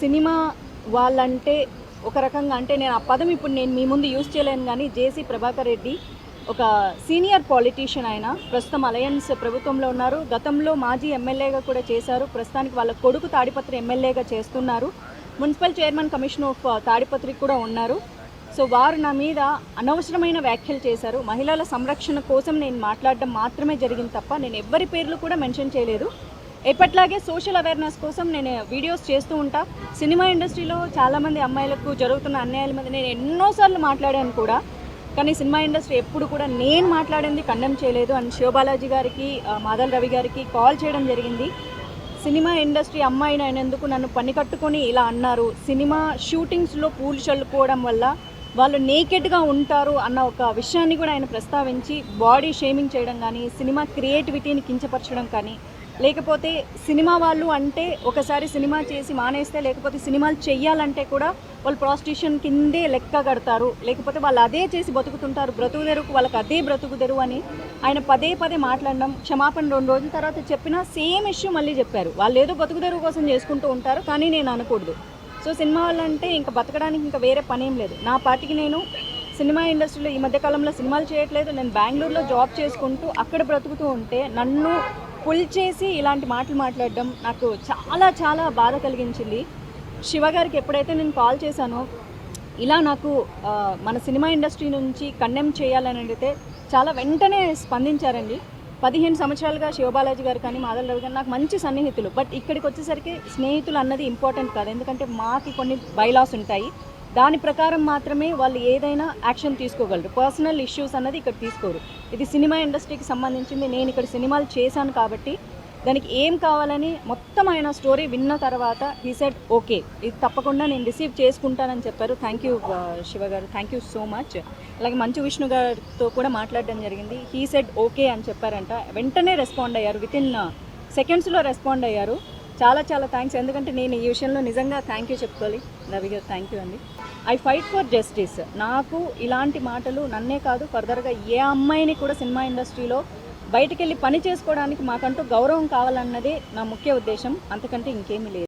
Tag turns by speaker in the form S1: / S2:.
S1: Cinema వాళ్ళంటే ఒక రకంగా అంటే నేను ఆ పదం ఇప్పుడు నేను మీ ముందు యూజ్ చేయలేను కానీ జేసీ ప్రభాకర్ రెడ్డి ఒక సీనియర్ పాలిటీషియన్ ఆయన ప్రస్తుతం అలయన్స్ ప్రభుత్వంలో ఉన్నారు. గతంలో మాజీ ఎమ్మెల్యేగా కూడా చేశారు. ప్రస్తుతానికి వాళ్ళ కొడుకు తాడిపత్రి ఎమ్మెల్యేగా చేస్తున్నారు. Municipal chairman commission of Tadipatri కూడా ఉన్నారు. సో వారు నా మీద అనవసరమైన వ్యాఖ్యలు చేశారు. మహిళల సంరక్షణ కోసం నేను మాట్లాడడం మాత్రమే జరిగింది తప్ప నేను ఎవ్వరి పేర్లు కూడా మెన్షన్ చేయలేదు. ఎప్పట్లాగే సోషల్ అవేర్నెస్ కోసం నేను వీడియోస్ చేస్తూ ఉంటా. సినిమా ఇండస్ట్రీలో చాలామంది అమ్మాయిలకు జరుగుతున్న అన్యాయాల మీద నేను ఎన్నోసార్లు మాట్లాడాను కూడా. కానీ సినిమా ఇండస్ట్రీ ఎప్పుడు కూడా నేను మాట్లాడింది కండెమ్ చేయలేదు. అండ్ శివబాలాజీ గారికి మాధవ్ రవి గారికి కాల్ చేయడం జరిగింది. సినిమా ఇండస్ట్రీ అమ్మాయిని అయినందుకు నన్ను పని కట్టుకొని ఇలా అన్నారు. సినిమా షూటింగ్స్లో పూలు చల్లుకోవడం వల్ల వాళ్ళు నేకెడ్గా ఉంటారు అన్న ఒక విషయాన్ని కూడా ఆయన ప్రస్తావించి బాడీ షేమింగ్ చేయడం కానీ సినిమా క్రియేటివిటీని కించపరచడం కానీ లేకపోతే సినిమా వాళ్ళు అంటే ఒకసారి సినిమా చేసి మానేస్తే లేకపోతే సినిమాలు చెయ్యాలంటే కూడా వాళ్ళు ప్రాస్టిట్యూషన్ కిందే లెక్క కడతారు. లేకపోతే వాళ్ళు అదే చేసి బతుకుతుంటారు. బ్రతుకుదెరుకు వాళ్ళకి అదే బ్రతుకు తెరువు అని ఆయన పదే పదే మాట్లాడడం క్షమాపణ రెండు రోజుల తర్వాత చెప్పినా సేమ్ ఇష్యూ మళ్ళీ చెప్పారు. వాళ్ళు ఏదో బతుకుదెరువు కోసం చేసుకుంటూ ఉంటారు కానీ నేను అనకూడదు. సో సినిమా వాళ్ళంటే ఇంకా బతకడానికి ఇంకా వేరే పని ఏం లేదు. నా పాటికి నేను సినిమా ఇండస్ట్రీలో ఈ మధ్య కాలంలో సినిమాలు చేయట్లేదు. నేను బెంగళూరులో జాబ్ చేసుకుంటూ అక్కడ బ్రతుకుతూ ఉంటే నన్ను పుల్ చేసి ఇలాంటి మాటలు మాట్లాడడం నాకు చాలా చాలా బాధ కలిగించింది. శివ గారికి ఎప్పుడైతే నేను కాల్ చేశానో ఇలా నాకు మన సినిమా ఇండస్ట్రీ నుంచి కండెమ్ చేయాలని అడిగితే చాలా వెంటనే స్పందించారండి. పదిహేను సంవత్సరాలుగా శివబాలాజీ గారు కానీ మాధవరావు గారు నాకు మంచి సన్నిహితులు. బట్ ఇక్కడికి వచ్చేసరికి స్నేహితులు అన్నది ఇంపార్టెంట్ కాదు. ఎందుకంటే మాకు కొన్ని బైలాస్ ఉంటాయి. దాని ప్రకారం మాత్రమే వాళ్ళు ఏదైనా యాక్షన్ తీసుకోగలరు. పర్సనల్ ఇష్యూస్ అన్నది ఇక్కడ తీసుకోరు. ఇది సినిమా ఇండస్ట్రీకి సంబంధించింది. నేను ఇక్కడ సినిమాలు చేశాను కాబట్టి దానికి ఏం కావాలని మొత్తం ఆయన స్టోరీ విన్న తర్వాత హీ సెడ్ ఓకే ఇది తప్పకుండా నేను రిసీవ్ చేసుకుంటానని చెప్పారు. థ్యాంక్ యూ uh, శివ గారు. థ్యాంక్ యూ సో మచ్ అలాగే మంచు విష్ణు గారితో కూడా మాట్లాడడం జరిగింది. హీ సెడ్ ఓకే అని చెప్పారంట. వెంటనే రెస్పాండ్ అయ్యారు. విత్ ఇన్ సెకండ్స్లో రెస్పాండ్ అయ్యారు. చాలా చాలా థ్యాంక్స్ ఎందుకంటే నేను ఈ విషయంలో నిజంగా థ్యాంక్ యూ చెప్పుకోవాలి. రవి గారు థ్యాంక్ యూ అండి. ఐ ఫైట్ ఫర్ జస్టిస్ నాకు ఇలాంటి మాటలు నన్నే కాదు ఫర్దర్గా ఏ అమ్మాయిని కూడా సినిమా ఇండస్ట్రీలో బయటకెళ్ళి పని చేసుకోవడానికి మాకంటూ గౌరవం కావాలన్నదే నా ముఖ్య ఉద్దేశం. అంతకంటే ఇంకేమీ లేదు.